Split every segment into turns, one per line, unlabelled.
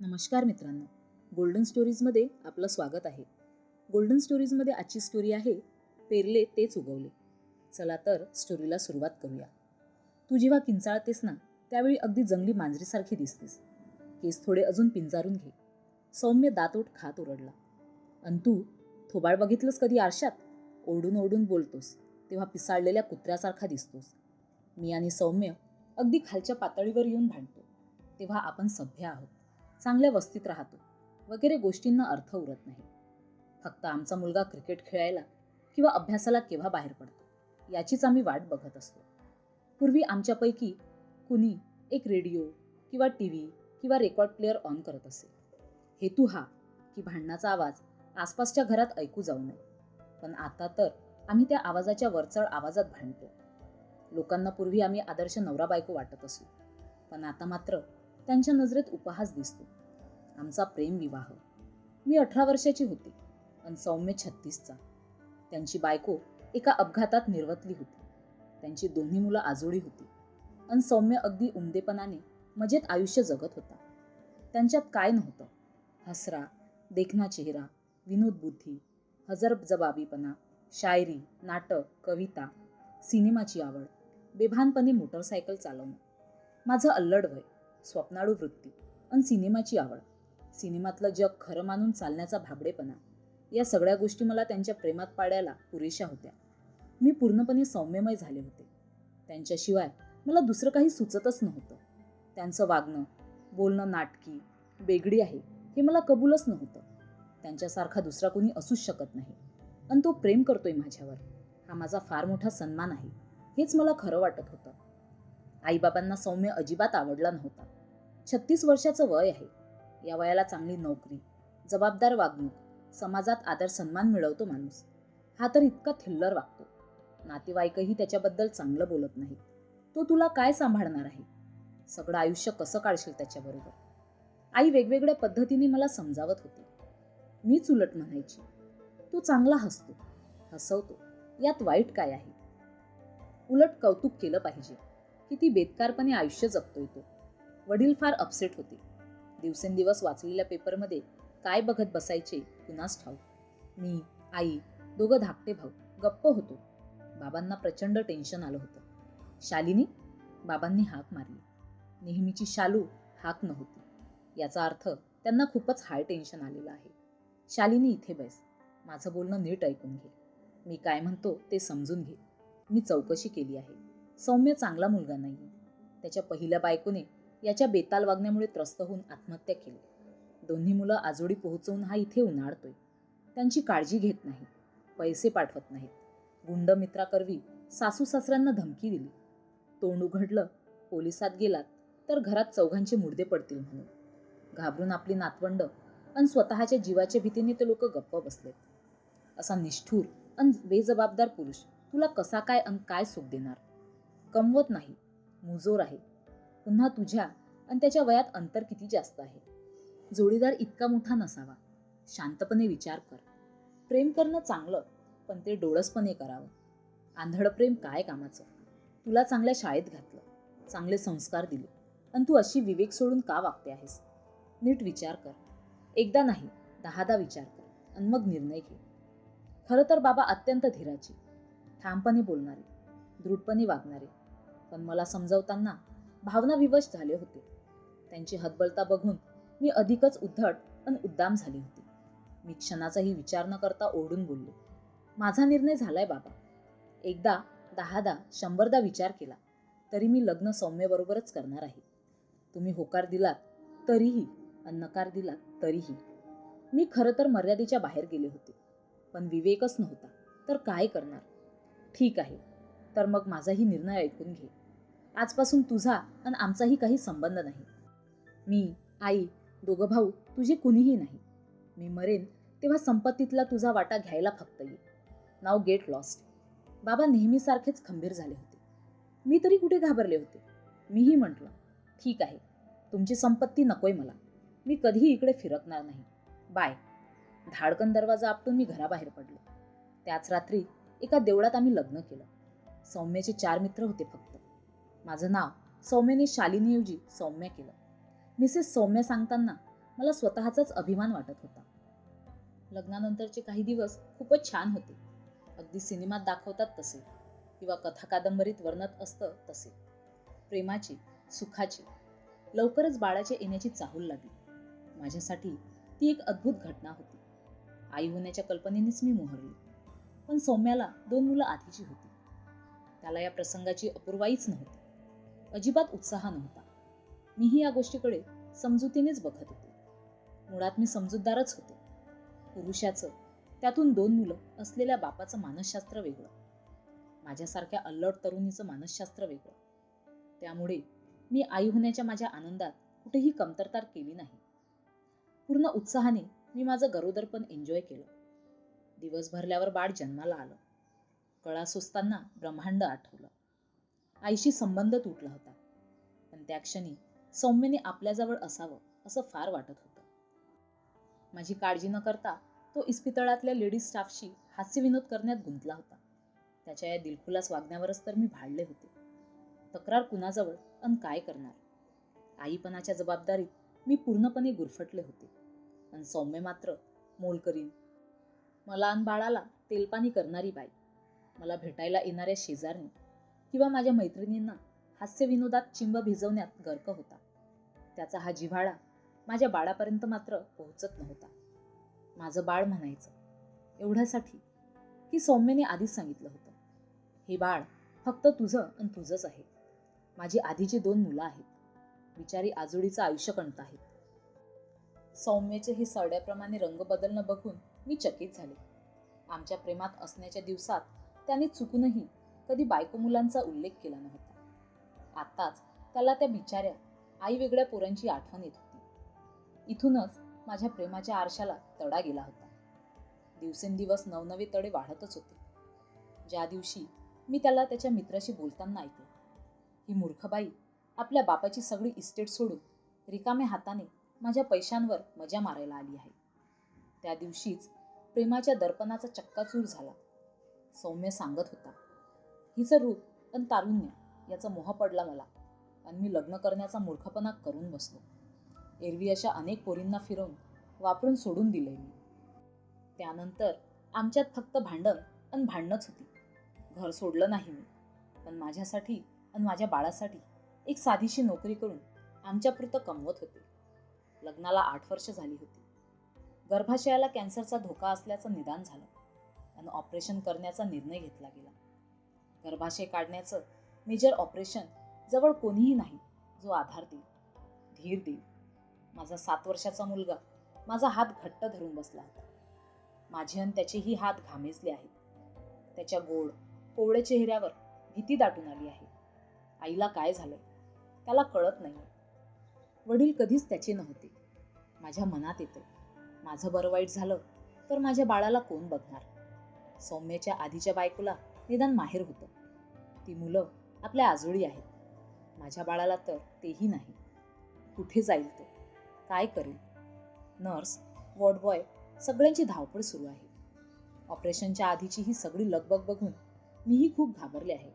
नमस्कार मित्रांनो. गोल्डन स्टोरीजमध्ये आपलं स्वागत आहे. गोल्डन स्टोरीजमध्ये आजची स्टोरी आहे पेरले तेच उगवले. चला तर स्टोरीला सुरुवात करूया. तू जेव्हा किंचाळतेस ना त्यावेळी अगदी जंगली मांजरीसारखी दिसतेस. केस थोडे अजून पिंजारून घे. सौम्य दातोट खात ओरडला. अन तू थोबाळ बघितलंस कधी आरशात? ओरडून ओरडून बोलतोस. तेव्हा पिसाळलेल्या कुत्र्यासारखा दिसतोस. मी आणि सौम्य अगदी खालच्या पातळीवर येऊन भांडतो. तेव्हा आपण सभ्य आहोत. चांगल्या वस्तीत राहतो. वगैरे गोष्टींना अर्थ उरत नाही. फक्त आमचा मुलगा क्रिकेट खेळायला किंवा अभ्यासाला केव्हा बाहेर पडतो याचीच आम्ही वाट बघत असतो. पूर्वी आमच्यापैकी कुणी एक रेडिओ किंवा टी व्ही किंवा रेकॉर्ड प्लेअर ऑन करत असे. हेतू हा की भांडणाचा आवाज आसपासच्या घरात ऐकू जाऊ नये. पण आता तर आम्ही त्या आवाजाच्या वरचढ आवाजात भांडतो. लोकांना पूर्वी आम्ही आदर्श नवरा बायको वाटत असू. पण आता मात्र त्यांच्या नजरेत उपहास दिसतो. आमचा प्रेम विवाह. मी अठरा वर्षाची होती आणि सौम्य छत्तीसचा. त्यांची बायको एका अपघातात निर्वतली होती. त्यांची दोन्ही मुलं आजोळी होती आणि सौम्य अगदी उमदेपणाने मजेत आयुष्य जगत होता. त्यांच्यात काय नव्हतं? हसरा देखना चेहरा विनोद बुद्धी हजर जबाबीपणा शायरी नाटक कविता सिनेमाची आवड बेभानपणे मोटरसायकल चालवणं. माझं अल्लड वय. स्वप्नाळू वृत्ती आणि सिनेमाची आवड. सिनेमातलं जग खरं मानून चालण्याचा भाबडेपणा. या सगळ्या गोष्टी मला त्यांच्या प्रेमात पाडायला पुरेशा होत्या. मी पूर्णपणे सौम्यमय झाले होते. त्यांच्याशिवाय मला दुसरं काही सुचतच नव्हतं. त्यांचं वागणं बोलणं नाटकी वेगळी आहे हे मला कबूलच नव्हतं. त्यांच्यासारखा दुसरा कोणी असूच शकत नाही. आणि तो प्रेम करतोय माझ्यावर. हा माझा फार मोठा सन्मान आहे. हेच मला खरं वाटत होतं. आईबाबांना सौम्य अजिबात आवडला नव्हता. छत्तीस वर्षाचं वय आहे. या वयाला चांगली नोकरी जबाबदार वागणूक समाजात आदर सन्मान मिळवतो माणूस. हा तर इतका थिल्लर वागतो. नातेवाईकही त्याच्याबद्दल चांगलं बोलत नाही तो तुला काय सांभाळणार आहे? सगळं आयुष्य कसं काढशील त्याच्याबरोबर? आई वेगवेगळ्या पद्धतीने मला समजावत होती. मीच उलट म्हणायची. तो चांगला हसतो. हसवतो. यात वाईट काय आहे? उलट कौतुक केलं पाहिजे. किती बेदकारपणे आयुष्य जगतोय तो. वडील फार अपसेट होते. दिवसेंदिवस वाचलेल्या पेपरमध्ये काय बघत बसायचे कुणास ठाऊक. मी आई दोघं धाकटे भाऊ गप्प होतो. बाबांना प्रचंड टेन्शन आलं होतं. शालिनी बाबांनी हाक मारली. नेहमीची शालू हाक नव्हती. याचा अर्थ त्यांना खूपच हाय टेन्शन आलेलं आहे. शालिनी इथे बैस. माझं बोलणं नीट ऐकून घे. मी काय म्हणतो ते समजून घे. मी चौकशी केली आहे. सौम्य चांगला मुलगा नाही त्याच्या पहिल्या बायकोने याच्या बेताल वागण्यामुळे त्रस्त होऊन आत्महत्या केली. दोन्ही मुलं आजोडी पोहोचवून हा इथे उन्हाळतोय. त्यांची काळजी घेत नाही. पैसे पाठवत नाहीत. गुंड मित्राकरवी सासू सासऱ्यांना धमकी दिली. तोंड उघडलं पोलिसात गेलात तर घरात चौघांचे मुर्दे पडतील म्हणून. घाबरून आपली नातवंड आणि स्वतःच्या जीवाच्या भीतीने ते लोक गप्प बसलेत. असा निष्ठूर अन बेजबाबदार पुरुष तुला कसा काय अन काय सुख देणार? कमवत नाही मुजोर आहे. पुन्हा तुझ्या आणि त्याच्या वयात अंतर किती जास्त आहे? जोडीदार इतका मोठा नसावा. शांतपणे विचार कर. प्रेम करणं चांगलं पण ते डोळसपणे करावं. आंधळ प्रेम काय कामाचं? तुला चांगल्या शाळेत घातलं चांगले संस्कार दिले आणि तू अशी विवेक सोडून का वागते आहेस? नीट विचार कर. एकदा नाही दहादा विचार कर आणि मग निर्णय घे. खरं तर बाबा अत्यंत धीराची ठामपणे बोलणारे दृढपणे वागणारे पण मला समजवताना भावना विवश झाले होते. त्यांची हतबलता बघून मी अधिकच उद्धट आणि उद्दाम झाली होती. मी क्षणाचाही विचार न करता ओढून बोलले माझा निर्णय झालाय बाबा. एकदा दहादा शंभरदा विचार केला तरी मी लग्न सौम्यबरोबरच करणार आहे. तुम्ही होकार दिलात तरीही आणि नकार दिलात तरीही. मी खरं तर मर्यादेच्या बाहेर गेले होते पण विवेकच नव्हता तर काय करणार? ठीक आहे तर मग माझाही निर्णय ऐकून घे. आजपासून तुझा आणि आमचाही काही संबंध नाही. मी आई दोघं भाऊ तुझे कुणीही नाही. मी मरेन तेव्हा संपत्तीतला तुझा वाटा घ्यायला फक्त ये. Now get lost. बाबा नेहमीसारखेच खंबीर झाले होते. मी तरी कुठे घाबरले होते? मीही म्हटलं ठीक आहे तुमची संपत्ती नकोय मला. मी कधीही इकडे फिरकणार नाही. बाय. धाडकन दरवाजा आपटून मी घराबाहेर पडलो. त्याच रात्री एका देवळात आम्ही लग्न केलं. सौम्याचे चार मित्र होते फक्त. माझं नाव सौम्याने शालिनीऐवजी सौम्य केलं. मिसेस सौम्य सांगताना मला स्वतःचाच अभिमान वाटत होता. लग्नानंतरचे काही दिवस खूपच छान होते. अगदी सिनेमात दाखवतात तसे किंवा कथा कादंबरीत वर्णत असतं तसे. प्रेमाची सुखाची लवकरच बाळाच्या येण्याची चाहूल लागली. माझ्यासाठी ती एक अद्भुत घटना होती. आई होण्याच्या कल्पनेनेच मी मोहरली. पण सौम्याला दोन मुलं आधीची होती. त्याला या प्रसंगाची अपूर्वाईच नव्हती. अजिबात उत्साह नव्हता. मीही या गोष्टीकडे समजुतीनेच बघत होते. मुळात मी समजूतदारच होते. पुरुषाचं त्यातून दोन मुलं असलेल्या बापाचं मानसशास्त्र वेगळं. माझ्यासारख्या अल्लड तरुणीचं मानसशास्त्र वेगळं. त्यामुळे मी आई होण्याच्या माझ्या आनंदात कुठेही कमतरता केली नाही. पूर्ण उत्साहाने मी माझं गरोदरपण एन्जॉय केलं. दिवस भरल्यावर बाळ जन्माला आलं. कळा सुचताना ब्रह्मांड आठवलं. आईशी संबंध तुटला होता. पण त्या क्षणी सौम्यने आपल्याजवळ असावं असं फार वाटत होतं. माझी काळजी न करता तो इस्पितळातल्या लेडीज स्टाफशी हास्यविनोद करण्यात गुंतला होता. त्याच्या या दिलखुलास वागण्यावरच तर मी भाडले होते. तक्रार कुणाजवळ अन काय करणार? आईपणाच्या जबाबदारीत मी पूर्णपणे गुरफटले होते. आणि सौम्य मात्र मोल करीन मला अन बाळाला तेलपाणी करणारी बाई मला भेटायला येणाऱ्या शेजारनी किंवा माझ्या मैत्रिणींना हास्यविनोदात चिंब भिजवण्यात गर्क होता. त्याचा हा जिव्हाळा माझ्या बाळापर्यंत मात्र पोहोचत नव्हता. माझं बाळ म्हणायचं एवढ्यासाठी की सौम्यने आधीच सांगितलं होतं. हे बाळ फक्त तुझं आणि तुझंच आहे. माझी आधीची दोन मुलं आहेत. बिचारी आजोडीचं आयुष्य कणत आहेत सौम्यचे हे सरड्याप्रमाणे रंग बदलणं बघून मी चकित झाले. आमच्या प्रेमात असण्याच्या दिवसात त्याने चुकूनही कधी बायको मुलांचा उल्लेख केला नव्हता. आत्ताच त्याला त्या बिचाऱ्या आई वेगळ्या पोरांची आठवण येत होती. इथूनच माझ्या प्रेमाच्या आरशाला तडा गेला होता. दिवसेंदिवस नवनवे तडे वाढतच होते. ज्या दिवशी मी त्याला त्याच्या मित्राशी बोलताना ऐकलं ही मूर्खबाई आपल्या बापाची सगळी इस्टेट सोडून रिकाम्या हाताने माझ्या पैशांवर मजा मारायला आली आहे. त्या दिवशीच प्रेमाच्या दर्पणाचा चक्काचूर झाला. सौम्य सांगत होता हिचं रूप आणि तारुण्य याचा मोह पडला मला. आणि मी लग्न करण्याचा मूर्खपणा करून बसलो. एरवी अशा अनेक पोरींना फिरवून वापरून सोडून दिले मी. त्यानंतर आमच्यात फक्त भांडण आणि भांडणच होती. घर सोडलं नाही मी. पण माझ्यासाठी आणि माझ्या बाळासाठी एक साधीशी नोकरी करून आमच्यापुरतं कमवत होते. लग्नाला आठ वर्ष झाली होती. गर्भाशयाला कॅन्सरचा धोका असल्याचं निदान झालं. आणि ऑपरेशन करण्याचा निर्णय घेतला गेला. गर्भाशय काढण्याचं मेजर ऑपरेशन जवळ कोणीही नाही जो आधार देईल धीर देईल. माझा सात वर्षाचा मुलगा माझा हात घट्ट धरून बसला होता. माझे आणि त्याचेही हात घामेजले आहेत. त्याच्या गोड कोवळ्या चेहऱ्यावर भीती दाटून आली आहे. आईला काय झालंय? त्याला कळत नाही. वडील कधीच त्याचे नव्हते. माझ्या मनात येतं माझं बरं वाईट झालं तर माझ्या बाळाला कोण बघणार? सौम्याच्या आधीच्या बायकोला निदान माहेर होतं. ती मुलं आपल्या आजोळी आहेत. माझ्या बाळाला तर तेही नाही. कुठे जाईल तो? काय करेल? नर्स वॉर्ड बॉय सगळ्यांची धावपळ सुरू आहे. ऑपरेशनच्या आधीची ही सगळी लगबग बघून मीही खूप घाबरले आहे.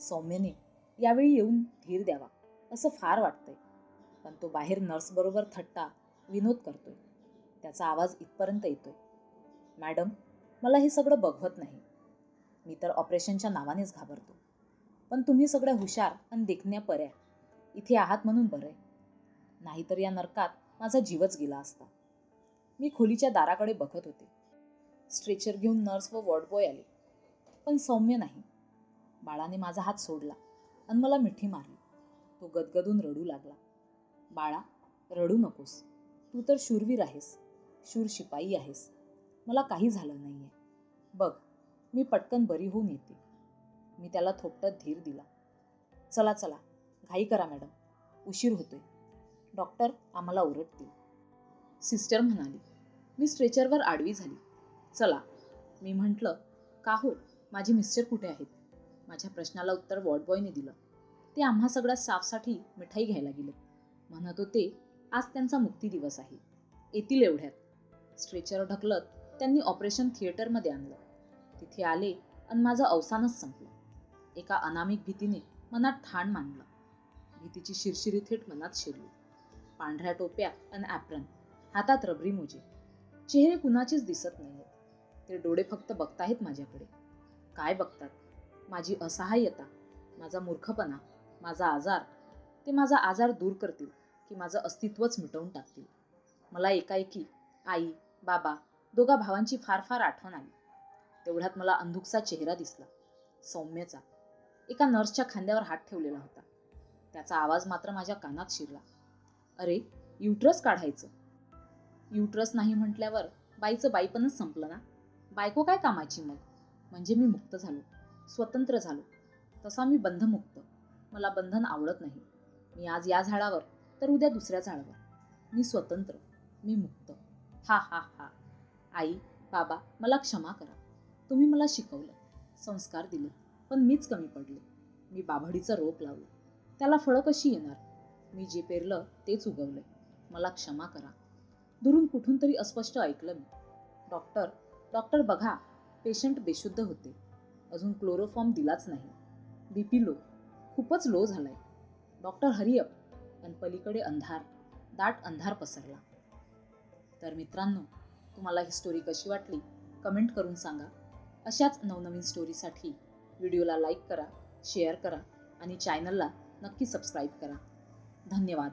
सौम्यने यावेळी येऊन धीर द्यावा असं फार वाटतंय. पण तो बाहेर नर्सबरोबर थट्टा विनोद करतोय. त्याचा आवाज इथपर्यंत येतोय. मॅडम मला हे सगळं बघवत नाही. मी तर ऑपरेशनच्या नावानेच घाबरतो. पण तुम्ही सगळ्या हुशार आणि देखण्या पर्या इथे आहात म्हणून बरं आहे नाहीतर या नरकात माझा जीवच गेला असता. मी खोलीच्या दाराकडे बघत होते. स्ट्रेचर घेऊन नर्स व वॉर्ड बॉय आले. पण सौम्य नाही. बाळाने माझा हात सोडला आणि मला मिठी मारली. तो गदगदून रडू लागला. बाळा रडू नकोस. तू तर शूरवीर आहेस. शूर शिपाई आहेस. मला काही झालं नाही आहे बघ मी पटकन बरी होऊन येते. मी त्याला थोपटत धीर दिला. चला चला घाई करा मॅडम. उशीर होतोय. डॉक्टर आम्हाला ओरडतील. सिस्टर म्हणाली मी स्ट्रेचरवर आडवी झाली. चला. मी म्हटलं का हो? माझे मिस्टर कुठे आहेत? माझ्या प्रश्नाला उत्तर वॉर्डबॉयने दिलं. ते आम्हा सगळ्या स्टाफसाठी मिठाई घ्यायला गेले. म्हणत होते आज त्यांचा मुक्ती दिवस आहे. येतील एवढ्यात. स्ट्रेचर ढकलत त्यांनी ऑपरेशन थिएटरमध्ये आणलं. तिथे आले आणि माझं अवसानच संपलं. एका अनामिक भीतीने मनात ठाण मानलं भीतीची शिरशिरी थेट मनात शिरली. पांढऱ्या टोप्या आणि ॲप्रन हातात रबरी मोजे. चेहरे कुणाचेच दिसत नाहीये ते डोळे फक्त बघताहेत माझ्याकडे. काय बघतात? माझी असहाय्यता माझा मूर्खपणा माझा आजार. ते माझा आजार दूर करतील की माझं अस्तित्वच मिटवून टाकतील. मला एकाएकी आई बाबा दोघा भावांची फार फार आठवण आली. तेवढ्यात मला अंधुकसा चेहरा दिसला. सौम्यचा. एका नर्सच्या खांद्यावर हात ठेवलेला होता. त्याचा आवाज मात्र माझ्या कानात शिरला. अरे युट्रस काढायचं. युट्रस नाही म्हटल्यावर बाईचं बाईपणच संपलं ना? बायको काय कामाची मग? म्हणजे मी मुक्त झालो. स्वतंत्र झालो. तसा मी बंधमुक्त. मला बंधन आवडत नाही. मी आज या झाडावर तर उद्या दुसऱ्या झाडावर. मी स्वतंत्र. मी मुक्त. हा हा हा. आई बाबा मला क्षमा करा. तुम्ही मला शिकवलं संस्कार दिले पण मीच कमी पडले. मी बाभडीचं रोप लावलं. त्याला फळं कशी येणार? मी जे पेरलं तेच उगवलंय. मला क्षमा करा. दुरून कुठून तरी अस्पष्ट ऐकलं मी. डॉक्टर डॉक्टर बघा पेशंट बेशुद्ध होते. अजून क्लोरोफॉर्म दिलाच नाही. B P low. खूपच लो झालाय. डॉक्टर हरिअप आणि पलीकडे अंधार. दाट अंधार पसरला. तर मित्रांनो तुम्हाला ही स्टोरी कशी वाटली? कमेंट करून सांगा. अशाच नवनवीन स्टोरीसाठी व्हिडिओला लाईक करा शेअर करा आणि चॅनलला नक्की सबस्क्राईब करा. धन्यवाद.